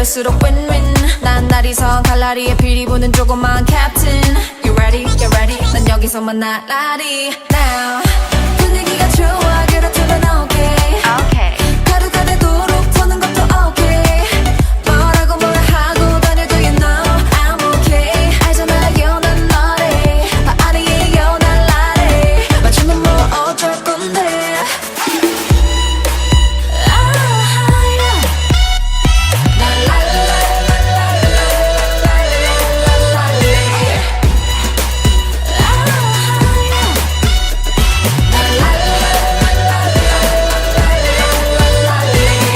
갈수록 win-win 난 날이선 갈라리에 피리 부는 조그만 캡틴 You ready? Get ready? 난 여기서 만날라리 Now